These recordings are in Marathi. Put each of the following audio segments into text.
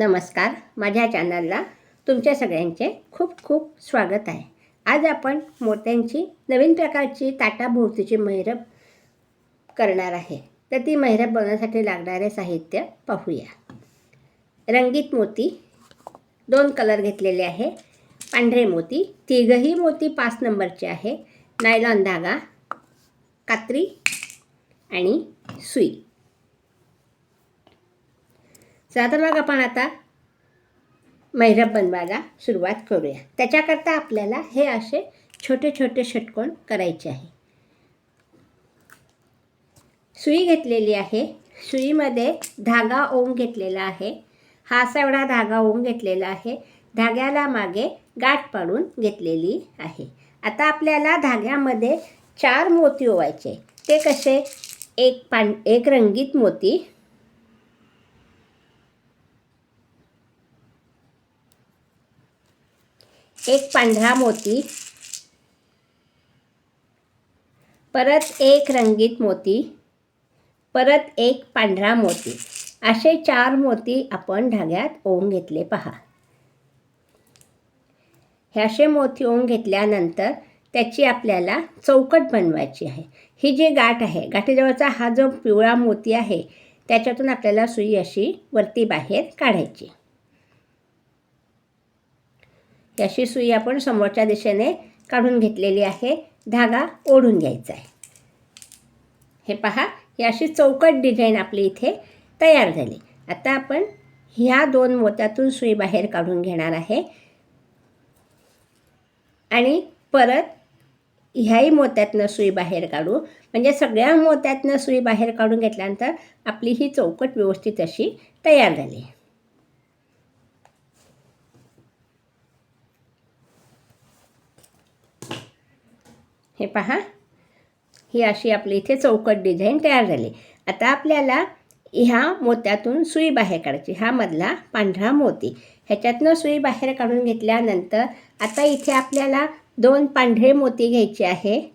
नमस्कार. माझ्या चॅनलला तुमच्या सगळ्यांचे खूप खूप स्वागत आहे. आज आपण मोत्यांची नवीन प्रकारची ताटाभोवतीची मैरब करणार आहे. तर ती मैरब बनवण्यासाठी लागणारे साहित्य पाहूया. रंगीत मोती दोन कलर घेतलेले आहे. पांढरे मोती तिघही मोती पाच नंबरचे आहे. नायलॉन धागा कात्री आणि सुई. चला मग आपण आता. मैरप बनवायला सुरुवात करूया. त्याच्याकरता आपल्याला हे असे छोटे छोटे षटकोन करायचे आहे. सुई घेतलेली आहे. सुईमध्ये धागा ओम घेतलेला आहे. हा असा एवढा धागा ओम घेतलेला आहे. धाग्याला मागे गाठ पाडून घेतलेली आहे. आता आपल्याला धाग्यामध्ये चार मोती ओवायचे. ते कसे? एक पान एक रंगीत मोती एक पांढरा मोती परत एक रंगीत मोती परत एक पांढरा मोती. असे चार मोती आपण धाग्यात ओवून घेतले पहा. ह्याशे मोती ओवून घेतल्यानंतर त्याची आपल्याला चौकट बनवायची आहे. ही जी गाठ आहे गाठीजवळचा हा जो पिवळा मोती आहे त्याच्यातून आपल्याला सुई अशी वरती बाहेर काढायची. ही अशी सुई आपण समोरच्या दिशेने काढून घेतलेली आहे. धागा ओढून घ्यायचा आहे. हे पहा ही अशी चौकट डिझाईन आपली इथे तयार झाली. आता आपण ह्या दोन मोत्यातून सुई बाहेर काढून घेणार आहे. आणि परत ह्याही मोत्यातनं सुई बाहेर काढू. म्हणजे सगळ्या मोत्यातनं सुई बाहेर काढून घेतल्यानंतर आपली ही चौकट व्यवस्थित अशी तयार झाली हे पहा. ही अशी आपली इथे चौकट डिझाईन तयार झाली. आता आपल्याला ह्या मोत्यातून सुई बाहेर काढायची. हा मधला पांढरा मोती. ह्याच्यातनं सुई बाहेर काढून घेतल्यानंतर आता इथे आपल्याला दोन पांढरे मोती घ्यायचे आहे.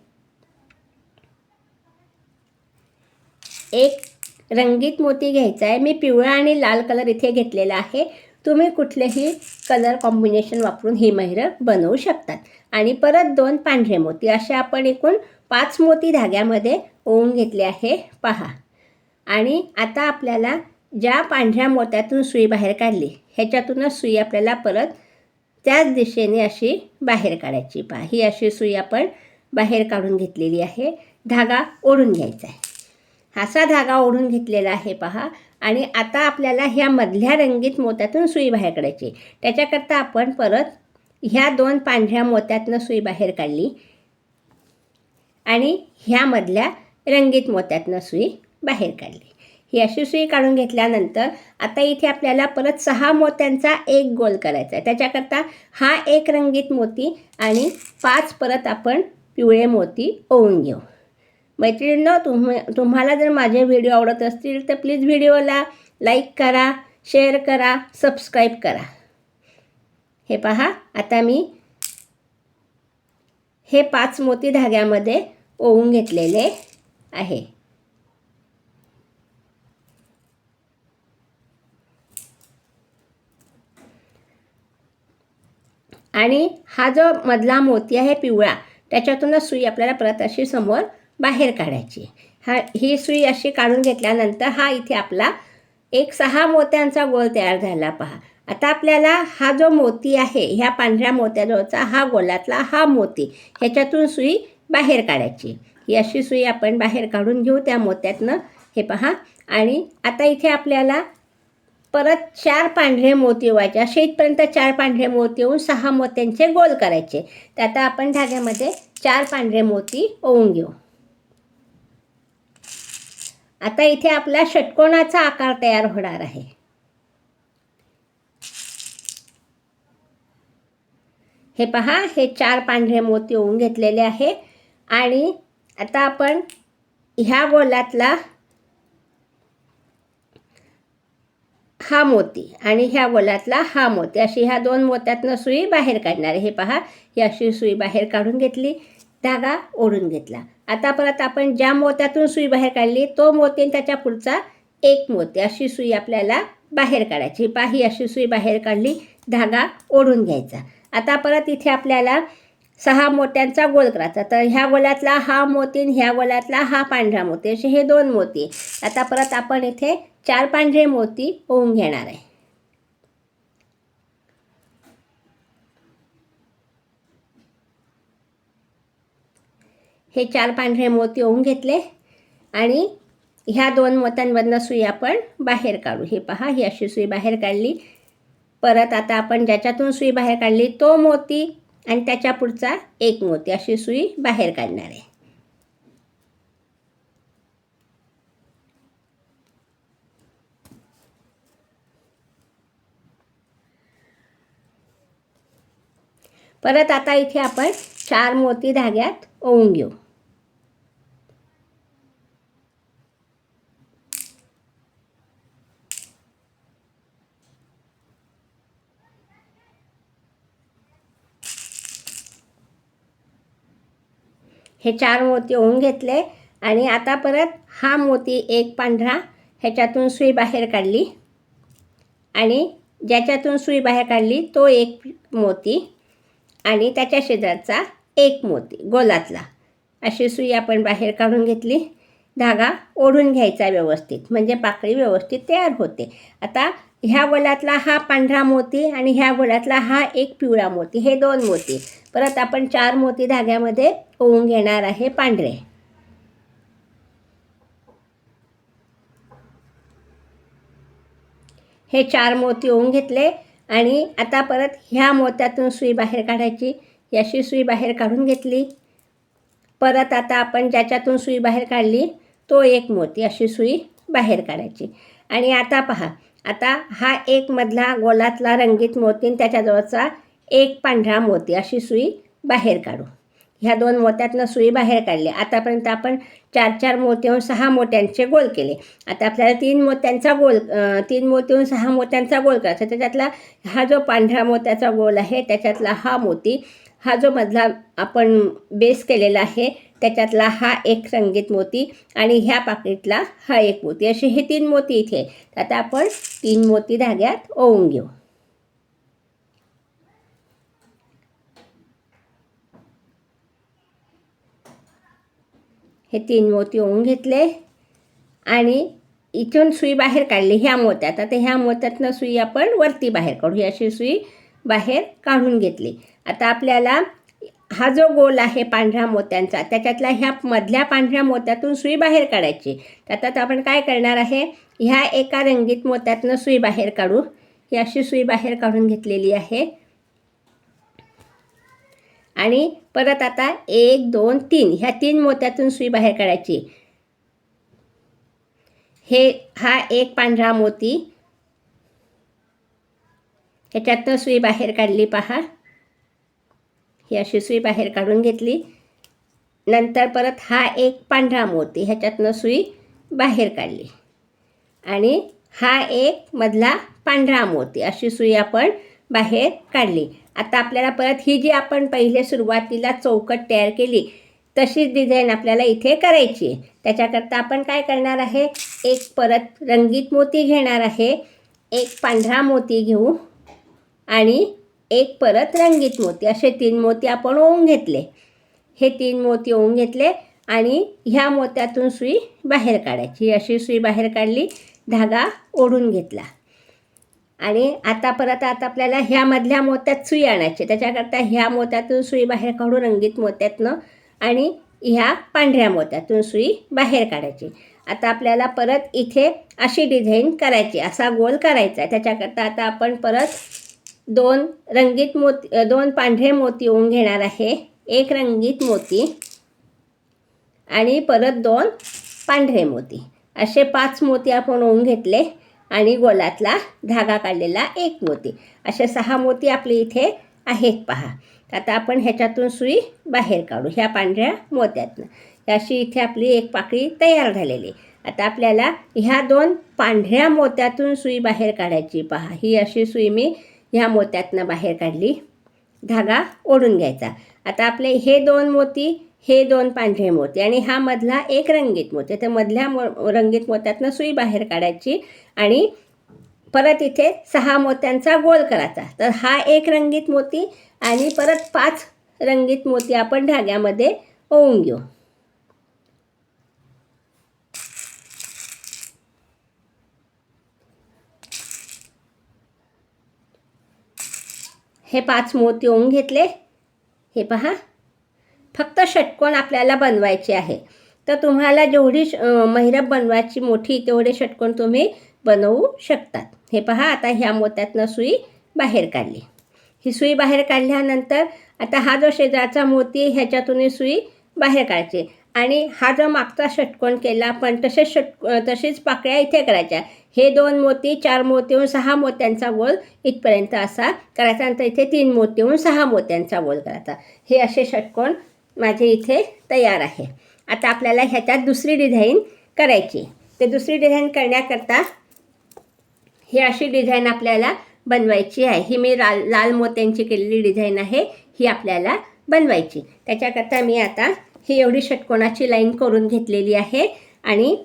एक रंगीत मोती घ्यायचा आहे. मी पिवळा आणि लाल कलर इथे घेतलेला आहे. तुम्ही कुठलेही कलर कॉम्बिनेशन वापरून ही महिरं बनवू शकतात. आणि परत दोन पांढरे मोती. असे आपण एकूण पाच मोती धाग्यामध्ये ओवून घेतले आहे. पहा. आणि आता आपल्याला ज्या पांढऱ्या मोत्यातून सुई बाहेर काढली ह्याच्यातूनच सुई आपल्याला परत त्याच दिशेने अशी बाहेर काढायची. पहा ही अशी सुई आपण बाहेर काढून घेतलेली आहे. धागा ओढून घ्यायचा आहे. असा धागा ओढून घेतलेला आहे पहा. आणि आता आपल्याला ह्या मधल्या रंगीत मोत्यातून सुई बाहेर काढायची. त्याच्याकरता आपण परत ह्या दोन पांढऱ्या मोत्यातनं सुई बाहेर काढली. आणि ह्यामधल्या रंगीत मोत्यातनं सुई बाहेर काढली. ही अशी सुई काढून घेतल्यानंतर आता इथे आपल्याला परत सहा मोत्यांचा एक गोल करायचा आहे. त्याच्याकरता हा एक रंगीत मोती आणि पाच परत आपण पिवळे मोती ओवून घेऊ. मैत्रिणींनो तुम्ही तुम्हाला जर माझे व्हिडिओ आवडत असतील तर प्लीज व्हिडिओला लाईक करा शेअर करा सबस्क्राईब करा. हे पहा आता मी हे पाच मोती धाग्यामध्ये ओवून घेतलेले आहे. आणि हा जो मधला मोती आहे पिवळा त्याच्यातूनच सुई आपल्याला परत अशी समोर बाहेर काढायची. हा ही सुई अशी काढून घेतल्यानंतर हा इथे आपला एक सहा मोत्यांचा गोल तयार झाला पहा. आता आपल्याला हा जो मोती आहे ह्या पांढऱ्या मोत्याजवळचा हा गोलातला हा मोती ह्याच्यातून सुई बाहेर काढायची. ही अशी सुई आपण बाहेर काढून घेऊ त्या मोत्यातनं. हे पहा. आणि आता इथे आपल्याला परत चार पांढरे मोती व्हायचे. असे इथपर्यंत चार पांढरे मोती येऊन सहा मोत्यांचे गोल करायचे. तर आता आपण धाग्यामध्ये चार पांढरे मोती ओवून घेऊ. आता इथे आपला षटकोणाचा आकार तयार होणार आहे. हे पहा हे चार पांढरे मोती होऊन घेतलेले आहे. आणि आता आपण ह्या गोलातला हा मोती आणि ह्या गोलातला हा मोती अशी ह्या दोन मोत्यातनं सुई बाहेर काढणार हे पहा ही अशी सुई बाहेर काढून घेतली धागा ओढून घेतला. आता परत आपण ज्या मोत्यातून सुई बाहेर काढली तो मोती आणि त्याच्या पुढचा एक मोती. अशी सुई आपल्याला बाहेर काढायची. पाही अशी सुई बाहेर काढली धागा ओढून घ्यायचा. आता परत इथे आपल्याला सहा मोत्यांचा गोल करायचा. तर ह्या गोलातला हा मोती आणि ह्या गोलातला हा पांढरा मोती. असे हे दोन मोती. आता परत आपण इथे चार पांढरे मोती होऊन घेणार आहे. हे चार पांढरे मोती ओहून घेतले आणि ह्या दोन मोत्यांमधनं सुई आपण बाहेर काढू. हे पहा ही अशी सुई बाहेर काढली. परत आता आपण ज्याच्यातून सुई बाहेर काढली तो मोती आणि त्याच्या पुढचा एक मोती. अशी सुई बाहेर काढणार आहे. परत आता इथे आपण चार मोती धाग्यात ओवून घेऊ. हे चार मोती होऊन घेतले आणि आता परत हा मोती एक पांढरा ह्याच्यातून सुई बाहेर काढली. आणि ज्याच्यातून सुई बाहेर काढली तो एक मोती आणि त्याच्या शेजारचा एक मोती गोलातला. अशी सुई आपण बाहेर काढून घेतली. धागा ओढून घ्यायचा व्यवस्थित. म्हणजे पाकळी व्यवस्थित तयार होते. आता ह्या गोलातला हा पांढरा मोती आणि ह्या गोलातला हा एक पिवळा मोती हे दोन मोती. परत आपण चार मोती धाग्यामध्ये ओवून घेणार आहे पांढरे. हे चार मोती ओवून घेतले आणि आता परत ह्या मोत्यातून सुई बाहेर काढायची. याशी सुई बाहेर काढून घेतली. परत आता आपण ज्याच्यातून सुई बाहेर काढली तो एक मोती अशी सुई बाहेर काढायची. आणि आता पहा आता हा एक मधला गोलातला रंगीत मोती आणि त्याच्याजवळचा एक पांढरा मोती अशी सुई बाहेर काढू. ह्या दोन मोत्यातनं सुई बाहेर काढली. आतापर्यंत आपण चार चार मोत्याहून सहा मोत्यांचे गोल केले. आता आपल्याला तीन मोत्यांचा गोल तीन मोतीहून सहा मोत्यांचा गोल करायचा त्याच्यातला हा जो पांढरा मोत्याचा गोल आहे त्याच्यातला हा मोती हा जो मधला आपण बेस केलेला आहे त्याच्यातला हा एक संगीत मोती आणि ह्या पाकिटला हा एक मोती. असे हे तीन मोती इथे आता आपण तीन मोती धाग्यात ओवून घेऊ. हे तीन मोती ओवून घेतले आणि इथून सुई बाहेर काढली ह्या मोत्यात. आता ह्या मोत्यातनं सुई आपण वरती बाहेर काढू. ही अशी सुई बाहेर काढून घेतली. आता आपल्याला हा जो गोल आहे पांढऱ्या मोत्यांचा त्याच्यातल्या ह्या मधल्या पांढऱ्या मोत्यातून सुई बाहेर काढायची. तर आता आपण काय करणार आहे ह्या एका रंगीत मोत्यातनं सुई बाहेर काढू. ही अशी सुई बाहेर काढून घेतलेली आहे. आणि परत आता एक दोन तीन ह्या तीन मोत्यातून सुई बाहेर काढायची. हे हा एक पांढरा मोती. ह्याच्यातनं सुई बाहेर काढली पहा. ही अशी सुई बाहेर काढून घेतली. नंतर परत हा एक पांढरा मोती ह्याच्यातनं सुई बाहेर काढली. आणि हा एक मधला पांढरा मोती अशी सुई आपण बाहेर काढली. आता आपल्याला परत ही जी आपण पहिले सुरुवातीला चौकट तयार केली तशीच डिझाईन आपल्याला इथे करायची आहे. त्याच्याकरता आपण काय करणार आहे? एक परत रंगीत मोती घेणार आहे. एक पांढरा मोती घेऊ आणि एक परत रंगीत मोती असे तीन मोती आपण ओवून घेतले. हे तीन मोती ओवून घेतले आणि ह्या मोत्यातून सुई बाहेर काढायची. अशी सुई बाहेर काढली धागा ओढून घेतला. आणि आता परत आता आपल्याला ह्या मधल्या मोत्यात सुई आणायची. त्याच्याकरता ह्या मोत्यातून सुई बाहेर काढू रंगीत मोत्यातनं आणि ह्या पांढऱ्या मोत्यातून सुई बाहेर काढायची. आता आपल्याला परत इथे अशी डिझाईन करायची असा गोल करायचा आहे. त्याच्याकरता आता आपण परत दोन रंगीत मोती दोन पांढरे मोती ओवून घेणार आहे. एक रंगीत मोती आणि परत दोन पांढरे मोती. असे पाच मोती आपण ओवून घेतले आणि गोलातला धागा काढलेला एक मोती. असे सहा मोती आपले इथे आहेत पहा. आता आपण ह्याच्यातून सुई बाहेर काढू ह्या पांढऱ्या मोत्यातनं. अशी इथे आपली एक पाकळी तयार झालेली. आता आपल्याला ह्या दोन पांढऱ्या मोत्यातून सुई बाहेर काढायची पहा. ही अशी सुई मी ह्या मोत्यातनं बाहेर काढली. धागा ओढून घ्यायचा. आता आपले हे दोन मोती हे दोन पांढरे मोती आणि हा मधला एक रंगीत मोती. तर मधल्या मो रंगीत मोत्यातनं सुई बाहेर काढायची आणि परत इथे सहा मोत्यांचा गोल करायचा. तर हा एक रंगीत मोती आणि परत पाच रंगीत मोती आपण धाग्यामध्ये ओवून घेऊ. हे पाच मोती ओवून घेतले. हे पहा. फक्त षटकोन आपल्याला बनवायचे आहे. तर तुम्हाला जेवढी श- महिरप बनवायची मोठी तेवढे षटकोन तुम्ही बनवू शकतात. हे पहा आता ह्या मोत्यातनं सुई बाहेर काढली. ही सुई बाहेर काढल्यानंतर आता हा जो शेजारचा मोती ह्याच्यातून सुई बाहेर काढायची. आणि हा जो मागचा षटकोन केला पण तसेच षट तसेच पाकळ्या इथे करायच्या. हे दोन मोती चार मोती होऊन सहा मोत्यांचा गोल इथपर्यंत असा करायचा नंतर इथे तीन मोती होऊन सहा मोत्यांचा गोल करायचा. हे असे षटकोन माझे इथे तयार आहे. आता आपल्याला ह्याच्यात दुसरी डिझाईन करायची. ते दुसरी डिझाईन करण्याकरता ही अशी डिझाईन आपल्याला बनवायची आहे. ही मी लाल लाल मोत्यांची केलेली डिझाईन आहे. ही आपल्याला बनवायची. त्याच्याकरता मी आता ही एवढी षटकोणाची लाईन करून घेतलेली आहे? आणि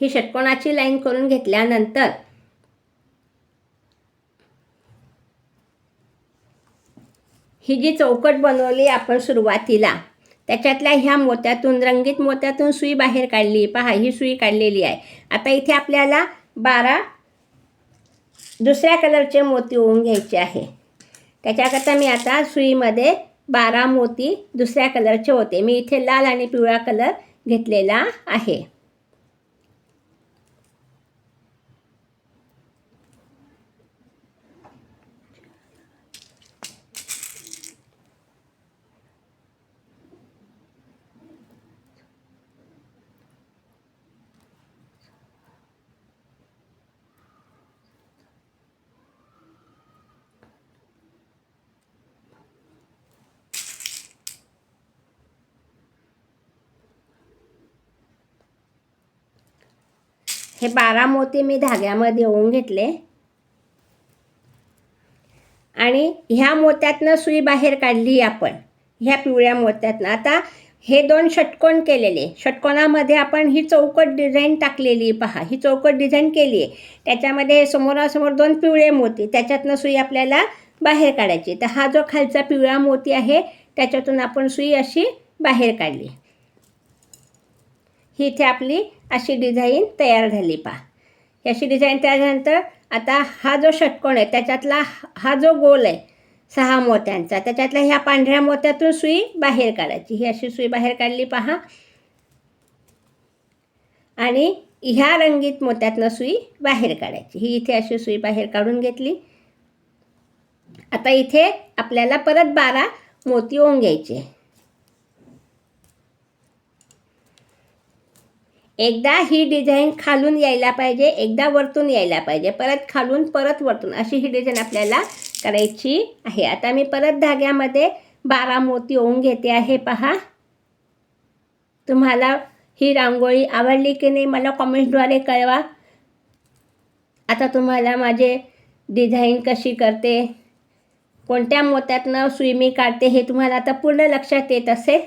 ही षटकोणाची लाईन करून घेतल्यानंतर ही जी चौकट बनवली आपण सुरुवातीला त्याच्यातल्या ह्या मोत्यातून रंगीत मोत्यातून सुई बाहेर काढली. पहा ही सुई काढलेली आहे. आता इथे आपल्याला बारा दुसऱ्या कलरचे मोती होऊन घ्यायचे आहे. त्याच्याकरता मी आता सुईमध्ये बारा मोती दुसऱ्या कलरचे होते. मी इथे लाल आणि पिवळा कलर घेतलेला आहे. हे बारा मोती मी धाग्यामध्ये ओवून घेतले. आणि ह्या मोत्यातनं सुई बाहेर काढली आपण. ह्या पिवळ्या मोत्यातनं. आता हे दोन षटकोन केलेले. षटकोनामध्ये आपण ही चौकट डिझाईन टाकलेली पहा. ही चौकट डिझाईन केली आहे. त्याच्यामध्ये समोरासमोर दोन पिवळे मोती. त्याच्यातनं सुई आपल्याला बाहेर काढायची. तर हा जो खालचा पिवळा मोती आहे त्याच्यातून आपण सुई अशी बाहेर काढली. ही इथे आपली अशी डिझाईन तयार झाली पहा. ही अशी डिझाईन तयार झाल्यानंतर आता हा जो षटकोन आहे त्याच्यातला हा जो गोल आहे सहा मोत्यांचा त्याच्यातल्या ह्या पांढऱ्या मोत्यातून सुई बाहेर काढायची. ही अशी सुई बाहेर काढली पहा. आणि ह्या रंगीत मोत्यातनं सुई बाहेर काढायची. ही इथे अशी सुई बाहेर काढून घेतली. आता इथे आपल्याला परत बारा मोती ओवून एकदा ही डिझाईन खालून यायला पाहिजे एकदा वरतून यायला पाहिजे. परत खालून परत वरतून अशी ही डिझाईन आपल्याला करायची आहे. आता मी परत धाग्यामध्ये बारा मोती ओवून घेते आहे पहा. तुम्हाला ही रांगोळी आवडली की नाही मला कॉमेंटद्वारे कळवा. आता तुम्हाला माझे डिझाईन कशी करते कोणत्या मोत्यातनं सुई मी काढते हे तुम्हाला आता पूर्ण लक्षात येत असेल.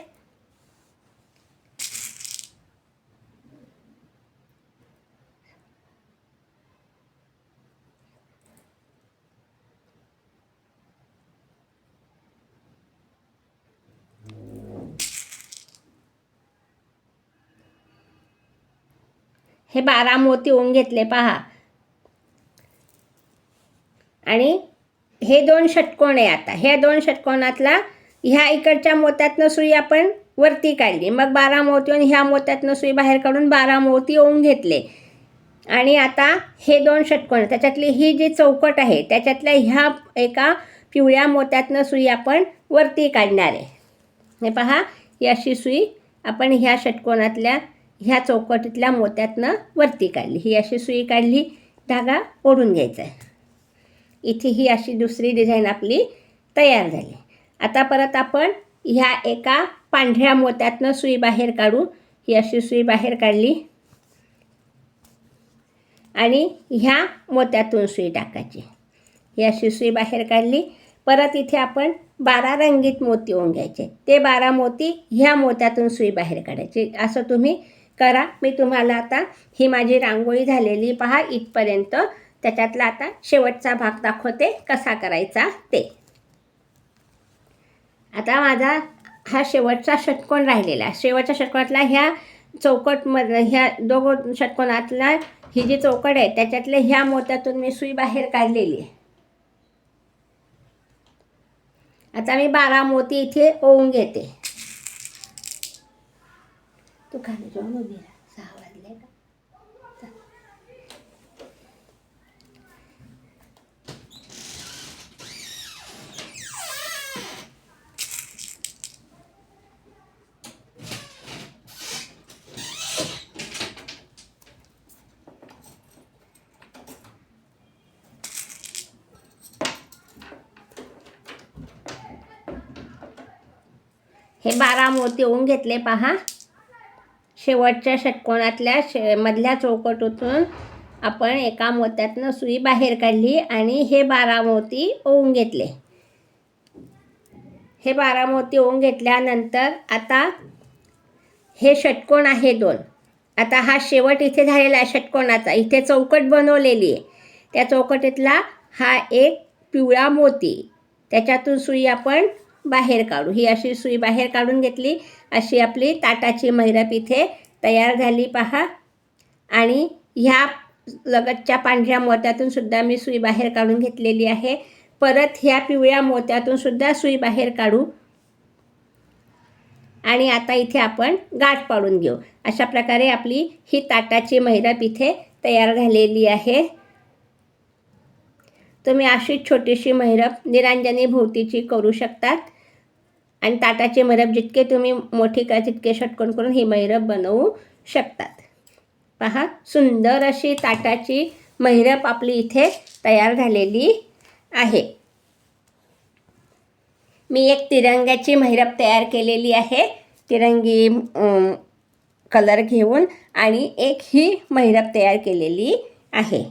हे बारा मोती ओन घेतले पहा. आणि हे दोन षटकोण आहे आता. ह्या दोन षटकोनातला ह्या इकडच्या मोत्यातनं सुई आपण वरती काढली. मग बारा मोती आणि ह्या मोत्यातनं सुई बाहेर काढून बारा मोती ओन घेतले. आणि आता हे दोन षटकोन त्याच्यातली ही जी चौकट आहे त्याच्यातल्या ह्या एका पिवळ्या मोत्यातनं सुई आपण वरती काढणार आहे. हे पहा ही अशी सुई आपण ह्या षटकोनातल्या ह्या चौकटीतल्या मोत्यातनं वरती काढली. ही अशी सुई काढली धागा ओढून घ्यायचा आहे. इथे ही अशी दुसरी डिझाईन आपली तयार झाली. आता परत आपण ह्या एका पांढऱ्या मोत्यातनं सुई बाहेर काढू. ही अशी सुई बाहेर काढली. आणि ह्या मोत्यातून सुई टाकायची. ही अशी सुई बाहेर काढली. परत इथे आपण बारा रंगीत मोती होऊन घ्यायचे. ते बारा मोती ह्या मोत्यातून सुई बाहेर काढायची. असं तुम्ही करा. मी तुम्हाला आता ही माझी रांगोळी झालेली पहा इथपर्यंत. त्याच्यातला आता शेवटचा भाग दाखवते कसा करायचा ते. आता माझा हा शेवटचा षटकोण राहिलेला. शेवटच्या षटकोनातला ह्या चौकटमधलं ह्या दोघं षटकोनातला ही जी चौकट आहे त्याच्यातल्या ह्या मोत्यातून मी सुई बाहेर काढलेली आहे. आता मी बारा मोती इथे ओवून घेते. तू खाली सहा वाजले का? हे बारा मोती होऊन घेतले पहा. शेवटच्या षटकोनातल्या शे मधल्या चौकटीतून आपण एका मोत्यातनं सुई बाहेर काढली आणि हे बारा मोती ओवून घेतले. हे बारा मोती ओवून घेतल्यानंतर आता हे षटकोण आहे दोन. आता हा शेवट इथे झालेला आहे षटकोणाचा इथे चौकट बनवलेली आहे. त्या चौकटीतला हा एक पिवळा मोती. त्याच्यातून सुई आपण बाहेर काढू. ही अशी सुई बाहेर काढून घेतली. अशी आपली ताटाची मैरप इथे तयार झाली पहा. आणि ह्या लगतच्या पांढऱ्या मोत्यातून सुद्धा मी सुई बाहेर काढून घेतलेली आहे. परत ह्या पिवळ्या मोत्यातून सुद्धा सुई बाहेर काढू. आणि आता इथे आपण गाठ पाडून घेऊ. अशा प्रकारे आपली ही ताटाची मैरप इथे तयार झालेली आहे. तुम्ही अशीच छोटीशी मैरप निरांजनी भोवतीची करू शकतात. आणि ताटाची मैरप जितके तुम्ही मोठी का तितके षटकोन करून ही मैरप बनवू शकतात. पहा सुंदर अशी ताटाची मैरप आपली इथे तयार झालेली आहे. मी एक तिरंग्याची मैरप तयार केलेली आहे. तिरंगी कलर घेऊन आणि एक ही मैरप तयार केलेली आहे.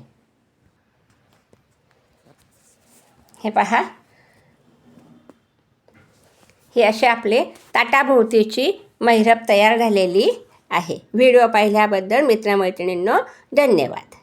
हे पहा हे असे आपले ताटाभोवतीची मैरप तयार झालेली आहे. व्हिडिओ पाहिल्याबद्दल मित्रमैत्रिणींनो धन्यवाद.